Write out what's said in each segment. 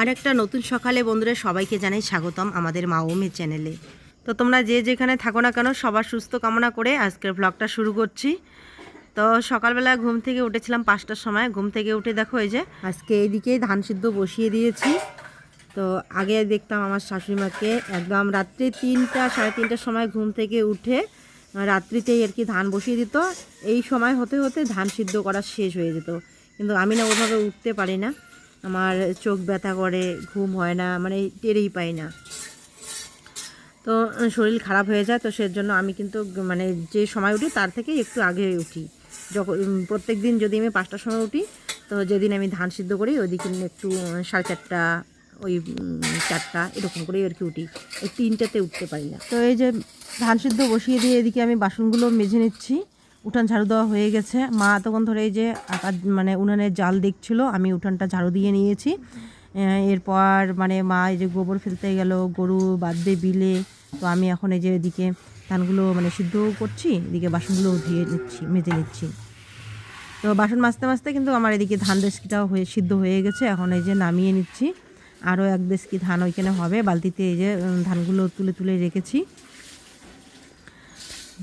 আরেকটা নতুন সকালে বন্ধুরা সবাইকে জানাই স্বাগতম আমাদের মা ওমের চ্যানেলে। তো তোমরা যে যেখানে থাকো না কেন সবার সুস্থ কামনা করে আজকের ব্লগটা শুরু করছি। তো সকালবেলা ঘুম থেকে উঠেছিলাম পাঁচটার সময়। ঘুম থেকে উঠে দেখো এই যে আজকে এইদিকে ধান সিদ্ধ বসিয়ে দিয়েছি। তো আগে দেখতাম আমার শাশুড়িমাকে একদম রাত্রি তিনটা, সাড়ে তিনটার সময় ঘুম থেকে উঠে রাত্রিতেই আর কি ধান বসিয়ে দিত। এই সময় হতে হতে ধান সিদ্ধ করা শেষ হয়ে যেত। কিন্তু আমি না ওভাবে উঠতে পারি না। আমার চোখ ব্যথা করে, ঘুম হয় না মানে টেরেই পাই না। তো শরীর খারাপ হয়ে যায়, তো সেজন্য আমি কিন্তু মানে যে সময় উঠি তার থেকে একটু আগে উঠি। যখন প্রত্যেক দিন যদি আমি পাঁচটার সময় উঠি, তো যেদিন আমি ধান সিদ্ধ করি, ওই দিন একটু সাড়ে চারটা, ওই চারটা, এরকম করেই আর কি উঠি। এই তিনটাতে উঠতে পারি না। তো এই যে ধান সিদ্ধ বসিয়ে দিয়ে এদিকে আমি বাসনগুলো মেজে নিচ্ছি। উঠান ঝাড়ু দেওয়া হয়ে গেছে। মা তখন ধরে এই যে আকার মানে উনানের জাল দেখছিল, আমি উঠানটা ঝাড়ু দিয়ে নিয়েছি। এরপর মানে মা এই যে গোবর ফেলতে গেল, গরু বাঁধবে বিলে। তো আমি এখন এই যে এদিকে ধানগুলো মানে সিদ্ধ করছি, এদিকে বাসনগুলো ধুয়ে নিচ্ছি, মেজে নিচ্ছি। তো বাসন মাজতে মাজতে কিন্তু আমার এদিকে ধান দেশকিটাও হয়ে, সিদ্ধ হয়ে গেছে। এখন এই যে নামিয়ে নিচ্ছি। আরও এক দেশকি ধান ওইখানে হবে। বালতিতে এই যে ধানগুলো তুলে তুলে রেখেছি।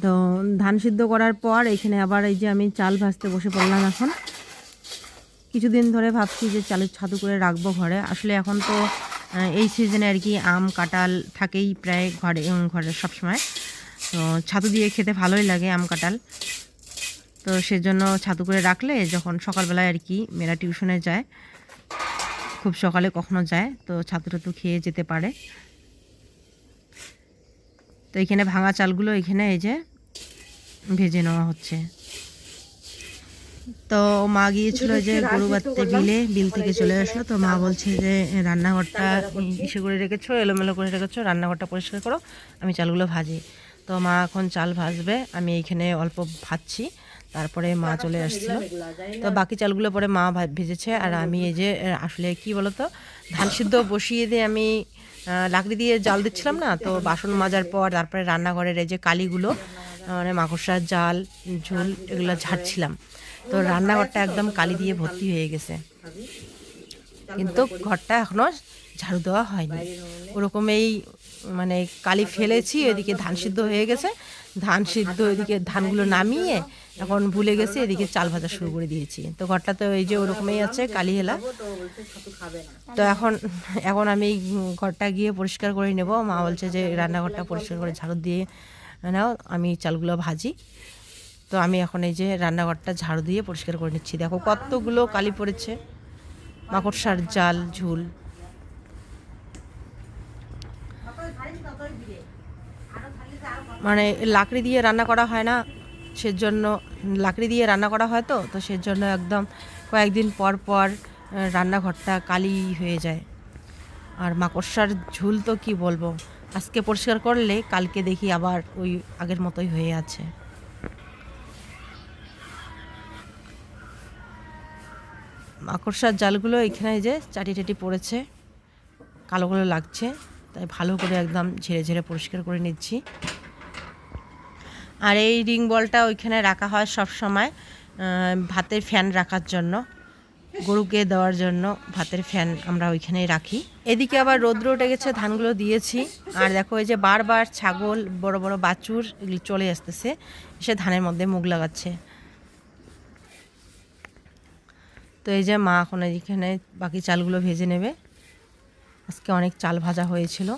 তো ধান সিদ্ধ করার পর এখানে আবার এই যে আমি চাল ভাজতে বসে পড়লাম এখন। কিছুদিন ধরে ভাবছি যে চালের ছাতু করে রাখব ঘরে। আসলে এখন তো এই সিজনে আর কি আম, কাঁঠাল থাকেই প্রায় ঘরে ঘরে সবসময়। তো ছাতু দিয়ে খেতে ভালোই লাগে আম, কাঁঠাল। তো সেজন্য ছাতু করে রাখলে যখন সকালবেলায় আর কি মেয়েরা টিউশনে যায়, খুব সকালে কখনো যায়, তো ছাতু টাতু খেয়ে যেতে পারে। তো এখানে ভাঙা চালগুলো এখানে এই যে ভেজে নেওয়া হচ্ছে। তো মা গিয়েছিল যে গরু বাঁধতে বিলে বিল থেকে চলে আসলো। তো মা বলছে যে, রান্নাঘরটা ইসে করে রেখেছো, এলোমেলো করে রেখেছো, রান্নাঘরটা পরিষ্কার করো, আমি চালগুলো ভাজি। তো মা এখন চাল ভাজবে, আমি এইখানে অল্প ভাজছি, তারপরে মা চলে আসছিল। তো বাকি চালগুলো পরে মা ভেজেছে, আর আমি এই যে আসলে কি বলতো, ধান সিদ্ধ বসিয়ে দিয়ে আমি লাকড়ি দিয়ে জাল দিচ্ছিলাম না, তো বাসন মাজার পর তারপরে রান্নাঘরের এই যে কালিগুলো মানে মাকড়সার জাল, ঝোল এগুলো ঝাড়ছিলাম। তো রান্নাঘরটা একদম কালি দিয়ে ভর্তি হয়ে গেছে। কিন্তু ঘরটা এখনও ঝাড়ু দেওয়া হয়নি। ওরকম এই মানে কালি ফেলেছি, এদিকে ধান সিদ্ধ হয়ে গেছে ধান সিদ্ধ, এদিকে ধানগুলো নামিয়ে এখন ভুলে গেছি, এদিকে চাল ভাজা শুরু করে দিয়েছি। তো ঘরটা তো এই যে ওরকমই আছে, কালি হেলা। তো এখন এখন আমি ঘরটা গিয়ে পরিষ্কার করে নেব। মা বলছে যে রান্নাঘরটা পরিষ্কার করে ঝাড়ু দিয়ে নাও, আমি চালগুলো ভাজি। তো আমি এখন এই যে রান্নাঘরটা ঝাড়ু দিয়ে পরিষ্কার করে নিচ্ছি। দেখো কতগুলো কালি পড়েছে। মাকড়সার জাল, ঝুল। মানে লাকড়ি দিয়ে রান্না করা হয় না, সেজন্য লাকড়ি দিয়ে রান্না করা হয় তো তো সেজন্য একদম কয়েকদিন পর পর রান্নাঘরটা কালি হয়ে যায়। আর মাকড়সার ঝুল তো কি বলব, আজকে পরিষ্কার করলে কালকে দেখি আবার ওই আগের মতোই হয়ে আছে। মাকড়সার জালগুলো এখানে যে চাটি টাটি পড়েছে কালো কালো লাগছে। তাই ভালো করে একদম ঝেড়ে ঝেড়ে পরিষ্কার করে নিচ্ছি। আর এই রিং বলটা ওইখানে রাখা হয় সব সময় ভাতের ফ্যান রাখার জন্য, গরুকে দেওয়ার জন্য ভাতের ফ্যান আমরা ওইখানেই রাখি। এদিকে আবার রৌদ্র উঠে গেছে, ধানগুলো দিয়েছি। আর দেখো এই যে বারবার ছাগল, বড় বড় বাছুর এগুলি চলে আসতেছে, এসে ধানের মধ্যে মুখ লাগাচ্ছে। তো এই যে মা এখন এইখানে বাকি চালগুলো ভেজে নেবে। আজকে অনেক চাল ভাজা হয়েছিল।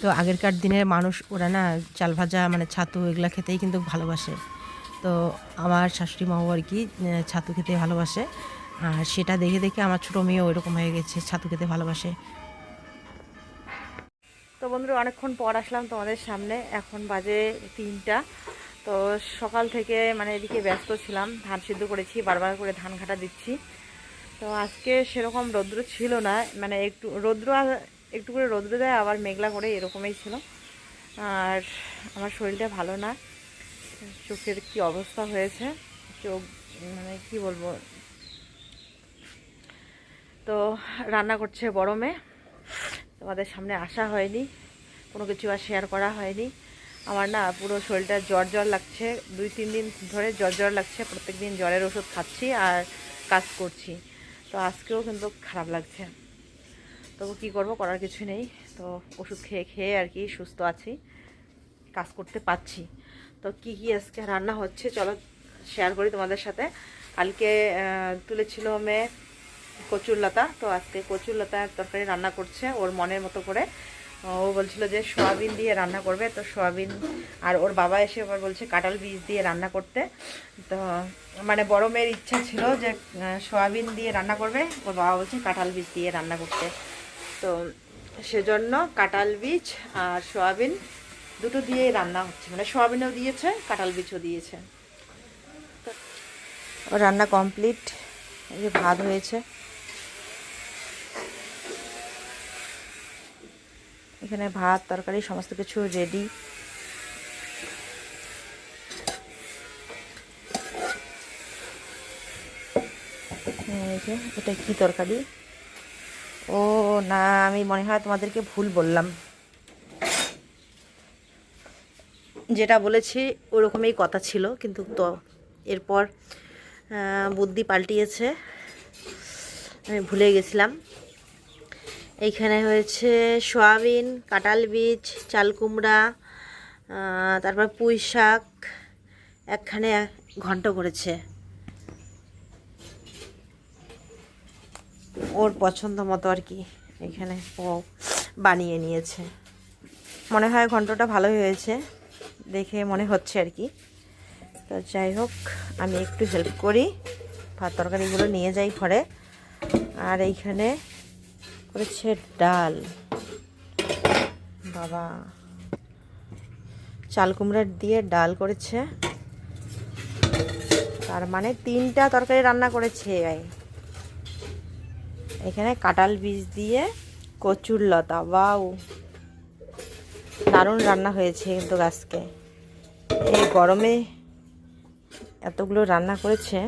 তো আগেরকার দিনের মানুষ ওরা না চাল ভাজা মানে ছাতু এগুলো খেতেই কিন্তু ভালোবাসে। তো আমার শাশুড়ি মাও আর কি ছাতু খেতে ভালোবাসে। আর সেটা দেখে দেখে আমার ছোটো মেয়েও ওইরকম হয়ে গেছে, ছাতু খেতে ভালোবাসে। তো বন্ধুরা, অনেকক্ষণ পর আসলাম তোমাদের সামনে। এখন বাজে তিনটা। তো সকাল থেকে মানে এদিকে ব্যস্ত ছিলাম, ধান সিদ্ধ করেছি, বারবার করে ধান ঘাটা দিচ্ছি। তো আজকে সেরকম রৌদ্র ছিল না মানে একটু রৌদ্র একটু করে রৌদ্র দেয়, আবার মেঘলা করে এরকমই ছিল। আর আমার শরীরটা ভালো না, চোখের কি অবস্থা হয়েছে, চোখ মানে কি বলব? তো রান্না করছে বড় মেয়ে, তোমাদের সামনে আসা হয়নি, কোনো কিছু আর শেয়ার করা হয়নি। আমার না পুরো শরীরটা জ্বর জ্বর লাগছে, দুই তিন দিন ধরে জ্বর জ্বর লাগছে প্রত্যেক দিন জ্বরের ওষুধ খাচ্ছি আর কাজ করছি। তো আজকেও কিন্তু খারাপ লাগছে। তবু কি করব করার কিছু নেই। তো ওষুধ খেয়ে খেয়ে আর কি সুস্থ আছি। কাজ করতে পারছি। তো কি কি আজকে রান্না হচ্ছে চলো শেয়ার করি তোমাদের সাথে। কালকে তুলেছিল মেয়ে কচুর লতা। তো আজকে কচুর লতার তরকারি রান্না করছে ওর মনের মতো করে। ও বলছিল যে সোয়াবিন দিয়ে রান্না করবে। তো সোয়াবিন আর ওর বাবা এসে আবার বলছে কাঁঠাল বীজ দিয়ে রান্না করতে। তো মানে বড় মেয়ের ইচ্ছা ছিল যে সোয়াবিন দিয়ে রান্না করবে। ওর বাবা বলছে কাঁঠাল বীজ দিয়ে রান্না করতে। তো সেজন্য কাঁঠাল বীজ আর সোয়াবিন দুটো দিয়েই রান্না হচ্ছে। মানে সোয়াবিনও দিয়েছে, কাঁঠাল বীজও দিয়েছে। রান্না কমপ্লিট। এই যে ভাত হয়েছে। এখানে ভাত, তরকারি, সমস্ত কিছু রেডি এই এটা কি তরকারি? ও না, আমি মনে হয় তোমাদেরকে ভুল বললাম। যেটা বলেছি, ওরকমই কথা ছিল, কিন্তু তো এরপর বুদ্ধি পাল্টিয়েছে। আমি ভুলে গেছিলাম। এইখানে হয়েছে সয়াবিন, কাঁঠাল বীজ, চাল কুমড়া তারপর পুঁই শাক একখানে ঘন্ট করেছে। ওর পছন্দ মতো আর কি এখানে ও বানিয়ে নিয়েছে। মনে হয় ঘন্টটা ভালোই হয়েছে, দেখে মনে হচ্ছে আর কি। তো যাই হোক, আমি একটু হেল্প করি, ভাত তরকারিগুলো নিয়ে যাই ঘরে। আর এইখানে করেছে ডাল। বাবা। চাল কুমড়ার দিয়ে ডাল করেছে। তার মানে তিনটা তরকারি রান্না করেছে। এখানে কাঁঠাল বীজ দিয়ে কচুর লতা বাউ দারুণ রান্না হয়েছে কিন্তু গাছকে। এই গরমে এতগুলো রান্না করেছে,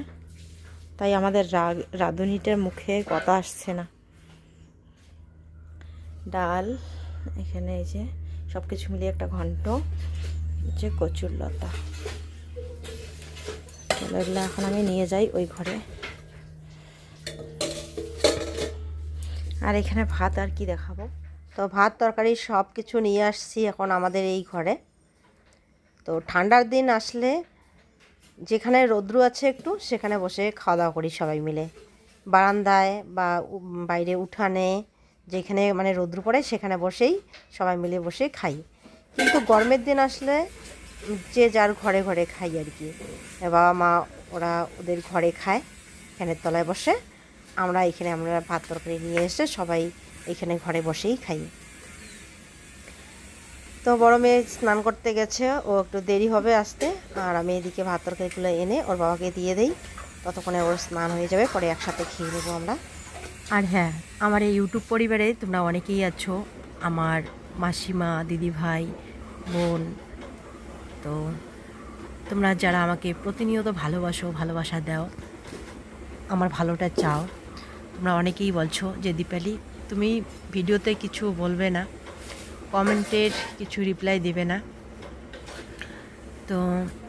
তাই আমাদের রাঁধুনিটার মুখে কথা আসছে না। ডাল, এখানে এই যে সব কিছু মিলিয়ে একটা ঘন্ট যে কচুর লতা। এগুলো এখন আমি নিয়ে যাই ওই ঘরে। আর এখানে ভাত আর কি দেখাবো? তো ভাত, তরকারি সব কিছু নিয়ে আসছি এখন আমাদের এই ঘরে। তো ঠান্ডার দিন আসলে যেখানে রৌদ্র আছে একটু, সেখানে বসে খাওয়া দাওয়া করি সবাই মিলে। বারান্দায় বা বাইরে উঠানে, যেখানে মানে রৌদ্র পড়ে, সেখানে বসেই সবাই মিলে বসে খাই। কিন্তু গরমের দিন আসলে যে যার ঘরে ঘরে খাই আর কি। বাবা মা ওরা ওদের ঘরে খায়, ফ্যানের তলায় বসে। আমরা এখানে আমরা ভাত তরকারি নিয়ে এসে সবাই এখানে ঘরে বসেই খাই। তো বড় মেয়ে স্নান করতে গেছে, ও একটু দেরি হবে আসতে। আর আমি এদিকে ভাত তরকারিগুলো এনে ওর বাবাকে দিয়ে দেই, ততক্ষণে ওর স্নান হয়ে যাবে, পরে একসাথে খেয়ে নেব আমরা। আর হ্যাঁ আমার এই ইউটিউব পরিবারে তোমরা অনেকেই আছো, আমার মাসিমা দিদি ভাই বোন। তো তোমরা যারা আমাকে প্রতিনিয়ত ভালোবাসো, ভালোবাসা দাও, আমার ভালোটা চাও। তোমরা অনেকেই বলছো যে দীপালি, তুমি ভিডিওতে কিছু বলবে না, কমেন্টের কিছু রিপ্লাই দেবে না। তো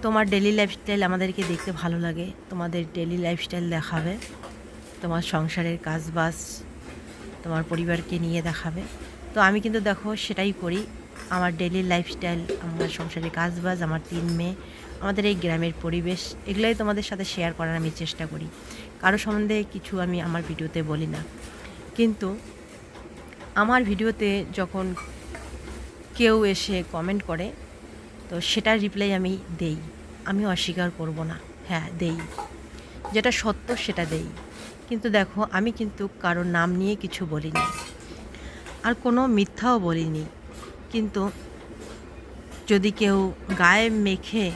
তোমার ডেলি লাইফস্টাইল আমাদেরকে দেখতে ভালো লাগে, তোমাদের ডেলি লাইফস্টাইল দেখাবে, তোমার সংসারের কাজবাজ, তোমার পরিবারকে নিয়ে দেখাবে। তো আমি কিন্তু দেখো সেটাই করি, আমার ডেলি লাইফস্টাইল আমার সংসারের কাজবাজ, আমার তিন মেয়ে আমাদের এই গ্রামের পরিবেশ, এগুলোই তোমাদের সাথে শেয়ার করার আমি চেষ্টা করি। কারও সম্বন্ধে কিছু আমি আমার ভিডিওতে বলি না। কিন্তু আমার ভিডিওতে যখন কেউ এসে কমেন্ট করে, তো সেটার রিপ্লাই আমি দেই। আমি অস্বীকার করব না। হ্যাঁ দেই। যেটা সত্য সেটা দেই। কিন্তু দেখো, আমি কিন্তু কারোর নাম নিয়ে কিছু বলিনি। আর কোনো মিথ্যাও বলিনি। কিন্তু যদি কেউ গায়ে মেখে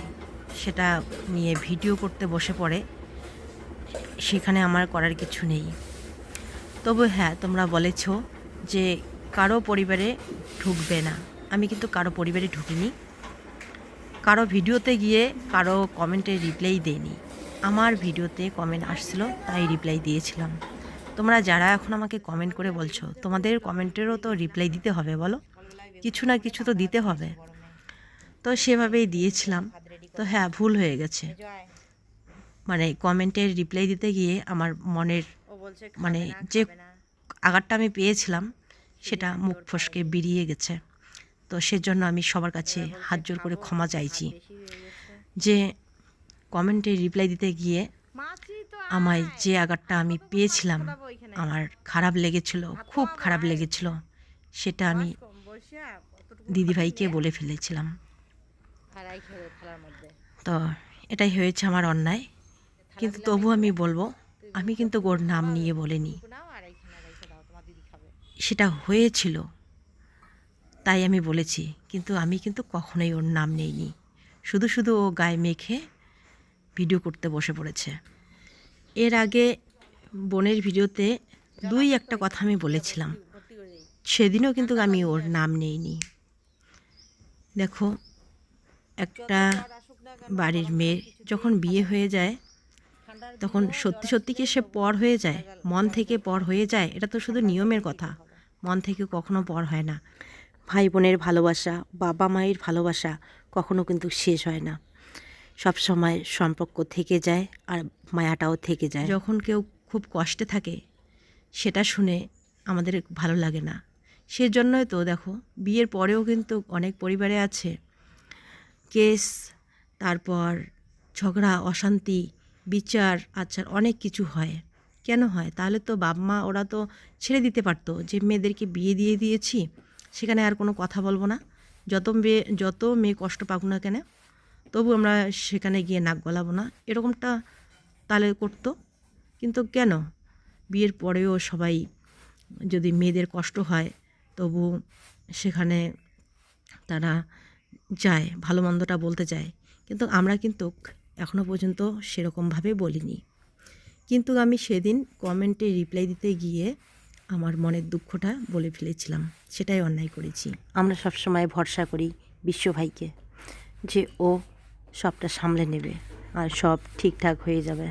সেটা নিয়ে ভিডিও করতে বসে পড়ে। সেখানে আমার করার কিছু নেই। তবু হ্যাঁ তোমরা বলেছ যে কারও পরিবারে ঢুকবে না। আমি কিন্তু কারও পরিবারে ঢুকিনি। কারও ভিডিওতে গিয়ে কারও কমেন্টে রিপ্লাই দেইনি। আমার ভিডিওতে কমেন্ট আসছিল, তাই রিপ্লাই দিয়েছিলাম। তোমরা যারা এখন আমাকে কমেন্ট করে বলছো, তোমাদের কমেন্টেরও তো রিপ্লাই দিতে হবে, বলো? কিছু না কিছু তো দিতে হবে। তো সেভাবেই দিয়েছিলাম। তো হ্যাঁ ভুল হয়ে গেছে। মানে কমেন্টের রিপ্লাই দিতে গিয়ে আমার মনের মানে যে আঘাতটা আমি পেয়েছিলাম সেটা মুখ ফসকে বেরিয়ে গেছে। তো সেজন্য আমি সবার কাছে হাত জোর করে ক্ষমা চাইছি। যে কমেন্টে রিপ্লাই দিতে গিয়ে আমায় যে আঘাতটা আমি পেয়েছিলাম আমার খারাপ লেগেছিল খুব খারাপ লেগেছিল সেটা আমি দিদিভাইকে বলে ফেলেছিলাম। তো এটাই হয়েছে আমার অন্যায় কিন্তু তবু আমি বলব, আমি কিন্তু ওর নাম নিয়ে বলিনি। সেটা হয়েছিল, তাই আমি বলেছি, কিন্তু আমি কিন্তু কখনোই ওর নাম নেইনি শুধু শুধু ও গায়ে মেখে ভিডিও করতে বসে পড়েছে এর আগে বোনের ভিডিওতে দুই একটা কথা আমি বলেছিলাম। সেদিনও কিন্তু আমি ওর নাম নেইনি দেখো, একটা বাড়ির মেয়ের যখন বিয়ে হয়ে যায়, তখন সত্যি সত্যি কি সে পর হয়ে যায়? মন থেকে পর হয়ে যায়? এটা তো শুধু নিয়মের কথা। মন থেকে কখনো পর হয় না। ভাই বোনের ভালোবাসা বাবা মায়ের ভালোবাসা কখনো কিন্তু শেষ হয় না। সব সময় সম্পর্ক থেকে যায় আর মায়াটাও থেকে যায়। যখন কেউ খুব কষ্টে থাকে, সেটা শুনে আমাদের ভালো লাগে না। সেজন্যই তো দেখো, বিয়ের পরেও কিন্তু অনেক পরিবারে আছে। কেস তারপর ঝগড়া, অশান্তি, বিচার আচার অনেক কিছু হয়। কেন হয়? তাহলে তো বাপ মা ওরা তো ছেড়ে দিতে পারতো যে মেয়েদেরকে বিয়ে দিয়ে দিয়েছি, সেখানে আর কোনো কথা বলব না। যত মেয়ে যত মেয়ে কষ্ট পাক না কেন, তবু আমরা সেখানে গিয়ে নাক গলাবো না। এরকমটা তাহলে করতো। কিন্তু কেন? বিয়ের পরেও সবাই যদি মেয়েদের কষ্ট হয়, তবু সেখানে তারা যায়, ভালো মন্দটা বলতে যায়। কিন্তু আমরা কিন্তু এখনও পর্যন্ত সেরকমভাবে বলিনি। কিন্তু আমি সেদিন কমেন্টে রিপ্লাই দিতে গিয়ে আমার মনের দুঃখটা বলে ফেলেছিলাম সেটাই অন্যায় করেছি। আমরা সবসময় ভরসা করি বিশ্বভাইকে যে ও সবটা সামলে নেবে আর সব ঠিকঠাক হয়ে যাবে।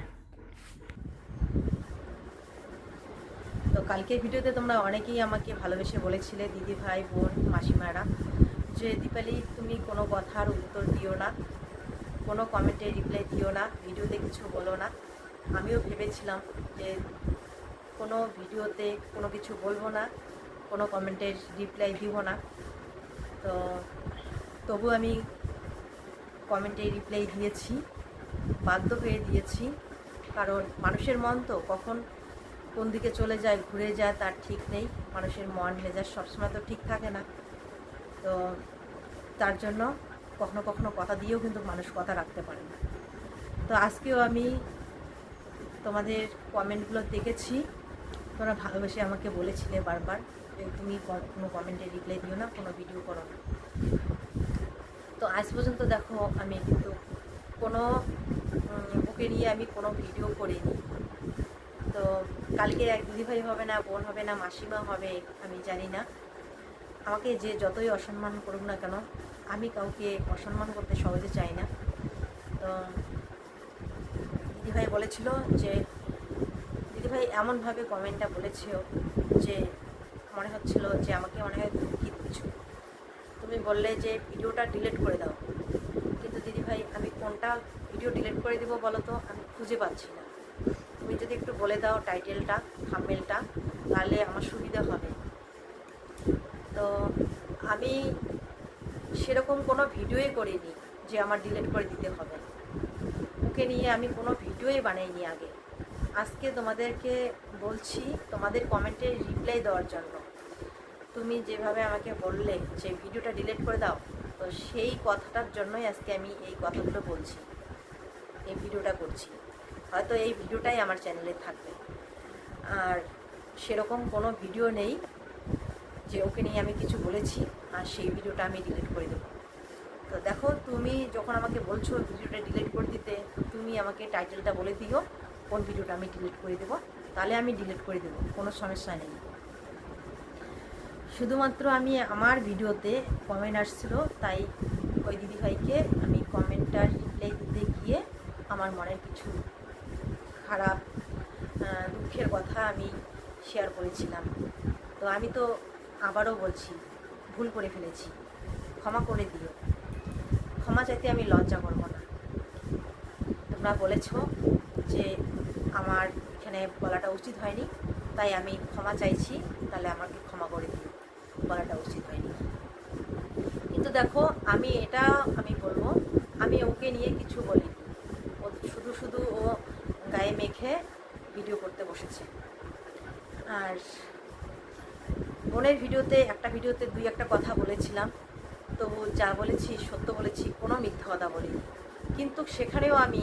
তো কালকের ভিডিওতে তোমরা অনেকেই আমাকে ভালোবেসে বলেছিলে দিদি ভাই বোন মাসিমারা যে দীপালি তুমি কোনো কথার উত্তর দিও না। কোনো কমেন্টে রিপ্লাই দিও না ভিডিওতে কিছু বলো না। আমিও ভেবেছিলাম যে কোনো ভিডিওতে কোনো কিছু বলব না, কোনো কমেন্টের রিপ্লাই দিব না। তো তবু আমি কমেন্টে রিপ্লাই দিয়েছি, বাধ্য হয়ে দিয়েছি। কারণ মানুষের মন তো কখন কোন দিকে চলে যায়, ঘুরে যায় তার ঠিক নেই। মানুষের মন, মেজাজ সবসময় তো ঠিক থাকে না। তো তার জন্য কখনো কখনো কথা দিয়েও কিন্তু মানুষ কথা রাখতে পারে না। তো আজকেও আমি তোমাদের কমেন্টগুলো দেখেছি। তোমরা ভালোবেসে আমাকে বলেছিলে বারবার যে তুমি কোনো কমেন্টে রিপ্লাই দিও না, কোনো ভিডিও করো না। তো আজ পর্যন্ত দেখো আমি কিন্তু কোনো ওকে নিয়ে আমি কোনো ভিডিও করিনি। তো কালকে এক দিদিভাই হবে না, বোন হবে না, মাসিমা হবে, আমি জানি না। আমাকে যে যতই অসম্মান করুক না কেন আমি কাউকে অসম্মান করতে সহজে চাই না। তো দিদিভাই বলেছিল যে, দিদিভাই এমনভাবে কমেন্টটা বলেছিল যে, মনে হচ্ছিল যে আমাকে মনে হয় দুঃখিত কিছু তুমি বললে যে, ভিডিওটা ডিলিট করে দাও। কিন্তু দিদিভাই, আমি কোনটা ভিডিও ডিলিট করে দেবো বলো তো আমি খুঁজে পাচ্ছি না। তুমি যদি একটু বলে দাও টাইটেলটা থাম্বনেলটা তাহলে আমার সুবিধা হবে। তো আমি সেরকম কোনো ভিডিওই করিনি যে আমার ডিলিট করে দিতে হবে। ওকে নিয়ে আমি কোনো ভিডিওই বানাইনি আগে। আজকে তোমাদেরকে বলছি, তোমাদের কমেন্টে রিপ্লাই দেওয়ার জন্য। তুমি যেভাবে আমাকে বললে যে ভিডিওটা ডিলিট করে দাও, তো সেই কথাটার জন্যই আজকে আমি এই কথাগুলো বলছি। এই ভিডিওটা করছি। হয়তো এই ভিডিওটাই আমার চ্যানেলে থাকবে। আর সেরকম কোনো ভিডিও নেই যে ওকে নিয়ে আমি কিছু বলেছি। আর সেই ভিডিওটা আমি ডিলিট করে দেবো। তো দেখো, তুমি যখন আমাকে বলছো ভিডিওটা ডিলিট করে দিতে, তো তুমি আমাকে টাইটেলটা বলে দিও, কোন ভিডিওটা আমি ডিলিট করে দেবো। তাহলে আমি ডিলিট করে দেবো, কোনো সমস্যা নেই। শুধুমাত্র আমি আমার ভিডিওতে কমেন্ট আসছিল, তাই ওই দিদিভাইকে আমি কমেন্টটা রিপ্লাই দিতে গিয়ে আমার মনের কিছু খারাপ দুঃখের কথা আমি শেয়ার করেছিলাম। তো আমি তো আবারও বলছি ভুল করে ফেলেছি। ক্ষমা করে দিও। ক্ষমা চাইতে আমি লজ্জা করব না। তোমরা বলেছ যে আমার এখানে বলাটা উচিত হয়নি, তাই আমি ক্ষমা চাইছি, তাহলে আমাকে ক্ষমা করে দিও। বলাটা উচিত হয়নি। কিন্তু দেখো, আমি এটা আমি বলব, আমি ওকে নিয়ে কিছু বলিনি ও শুধু শুধু ও গায়ে মেখে ভিডিও করতে বসেছে। আর বোনের ভিডিওতে, একটা ভিডিওতে দুই একটা কথা বলেছিলাম। তো যা বলেছি সত্য বলেছি, কোনো মিথ্যা কথা বলিনি। কিন্তু সেখানেও আমি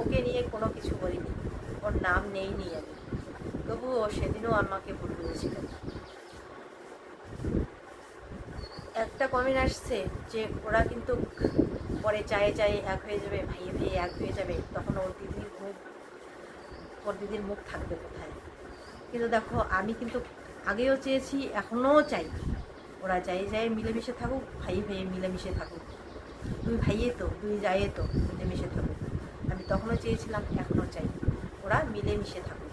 ওকে নিয়ে কোনো কিছু বলিনি। ওর নাম নেইনি আমি। তবুও সেদিনও আমাকে ভুল বুঝেছিল একটা কমেন্ট আসছে যে ওরা কিন্তু পরে চায়ে চায়ে এক হয়ে যাবে, ভাইয়ে ভাইয়ে এক হয়ে যাবে। তখন ওর দিদির মুখ, ওর দিদির মুখ থাকবে কোথায়? কিন্তু দেখো, আমি কিন্তু আগেও চেয়েছি, এখনও চাই। ওরা যাই যাই মিলেমিশে থাকুক, ভাই ভাইয়ে মিলেমিশে থাকুক। দুই ভাইয়ে তো, দুই যাইয়ে তো মিলেমিশে থাকুক। আমি তখনও চেয়েছিলাম, এখনও চাই। ওরা মিলেমিশে থাকুক।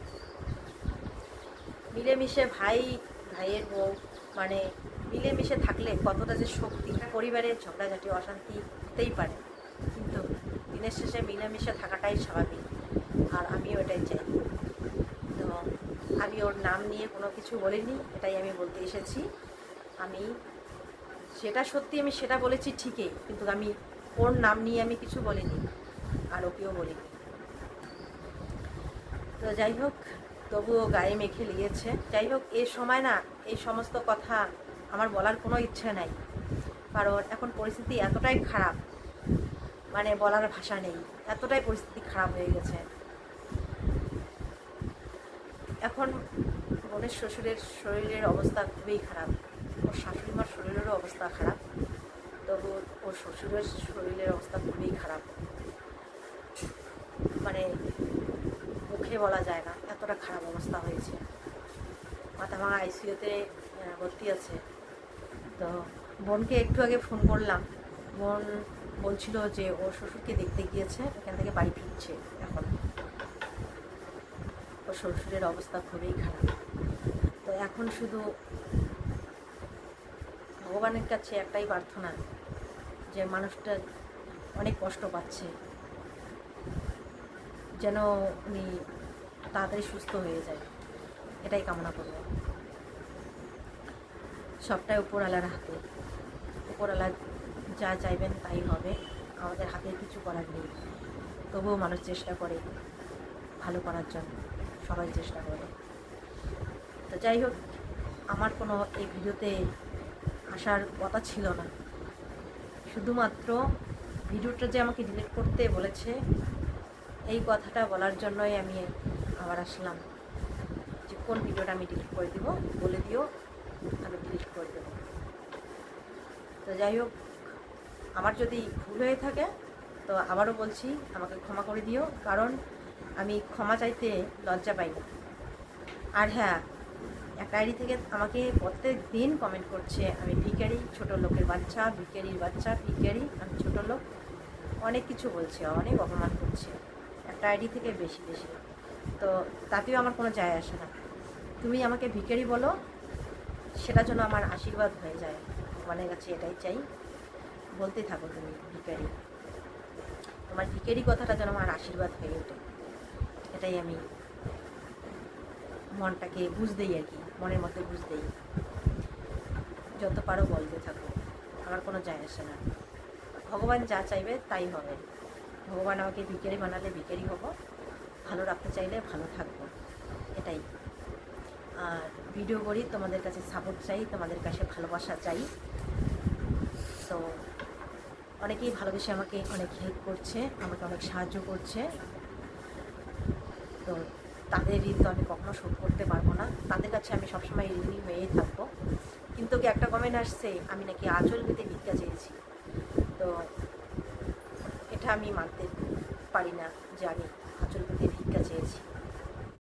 মিলেমিশে ভাই, ভাইয়ের বউ মানে মিলেমিশে থাকলে কতটা যে শক্তি, পরিবারে ঝগড়াঝাটি, অশান্তি হতেই পারে। কিন্তু দিনের শেষে মিলেমিশে থাকাটাই স্বাভাবিক। আর আমিও এটাই চাই। আমি ওর নাম নিয়ে কোনো কিছু বলিনি, এটাই আমি বলতে এসেছি। আমি সেটা সত্যি আমি সেটা বলেছি ঠিকই, কিন্তু আমি ওর নাম নিয়ে আমি কিছু বলিনি, আর ওকেও বলিনি। তো যাই হোক, তবুও গায়ে মেখে লিয়েছে যাই হোক, এ সময় না, এই সমস্ত কথা আমার বলার কোনো ইচ্ছে নাই, কারণ এখন পরিস্থিতি এতটাই খারাপ মানে বলার ভাষা নেই, এতটাই পরিস্থিতি খারাপ হয়ে গেছে। এখন বোনের শ্বশুরের শরীরের অবস্থা খুবই খারাপ। ওর শাশুড়ি মার শরীরেরও অবস্থা খারাপ, তবু ওর শ্বশুরের শরীরের অবস্থা খুবই খারাপ। মানে মুখে বলা যায় না, এতটা খারাপ অবস্থা হয়েছে। মাথা ভাঙা আইসিইউতে ভর্তি আছে। তো বোনকে একটু আগে ফোন করলাম। বোন বলছিল যে ওর শ্বশুরকে দেখতে গিয়েছে, এখান থেকে বাড়ি ফিরছে এখন। শ্বশুরের অবস্থা খুবই খারাপ। তো এখন শুধু ভগবানের কাছে একটাই প্রার্থনা, যে মানুষটা অনেক কষ্ট পাচ্ছে, যেন উনি তাড়াতাড়ি সুস্থ হয়ে যায়। এটাই কামনা করব। সবটাই উপরওয়ালার হাতে। উপরওয়ালা যা চাইবেন তাই হবে। আমাদের হাতে কিছু করার নেই। তবুও মানুষ চেষ্টা করে ভালো করার জন্য। সবাই চেষ্টা করে তো যাই হোক, আমার কোনো এই ভিডিওতে আসার কথা ছিল না। শুধুমাত্র ভিডিওটা যে আমাকে ডিলিট করতে বলেছে, এই কথাটা বলার জন্যই আমি আবার আসলাম যে কোন ভিডিওটা আমি ডিলিট করে দিব, বলে দিও, আমি ডিলিট করে দেবো। তো যাই হোক, আমার যদি ভুল হয়ে থাকে, তো আবারও বলছি, আমাকে ক্ষমা করে দিও, কারণ আমি ক্ষমা চাইতে লজ্জা পাই না। আর হ্যাঁ একটা আইডি থেকে আমাকে প্রত্যেক দিন কমেন্ট করছে, আমি ভিখারি, ছোট লোকের বাচ্চা, ভিখারির বাচ্চা, ভিখারি, আমি ছোট লোক। অনেক কিছু বলছে, অনেক অপমান করছে একটা আইডি থেকে বেশি বেশি। তো তাতেও আমার কোনো যায় আসে না। তুমি আমাকে ভিকারি বলো, সেটা যেন আমার আশীর্বাদ হয়ে যায়। ভগবানের কাছে এটাই চাই। বলতে থাকো তুমি ভিকারি তোমার ভিখারি কথাটা যেন আমার আশীর্বাদ হয়ে ওঠে। এটাই আমি মনটাকে বুঝতেই আর কি, মনের মধ্যে বুঝতেই। যত পারো বলতে থাকো, আমার কোনো যায় আসে না। ভগবান যা চাইবে তাই হবে। ভগবান আমাকে ভিখারি বানালে ভিখারি হব। ভালো রাখতে চাইলে ভালো থাকব, এটাই। আর ভিডিও করি, তোমাদের কাছে সাপোর্ট চাই, তোমাদের কাছে ভালোবাসা চাই। তো অনেকেই ভালোবেসে আমাকে অনেক হেল্প করছে, আমাকে অনেক সাহায্য করছে। তো তাদের ঋণ তো আমি কখনো শোধ করতে পারব না। তাদের কাছে আমি সবসময় ঋণী হয়েই থাকব। কিন্তু কি একটা কমেন্ট আসছে, আমি নাকি আচল পেতে ভিক্ষা চেয়েছি। তো এটা আমি মানতে পারি না যে আমি আঁচল পেতে ভিক্ষা চেয়েছি।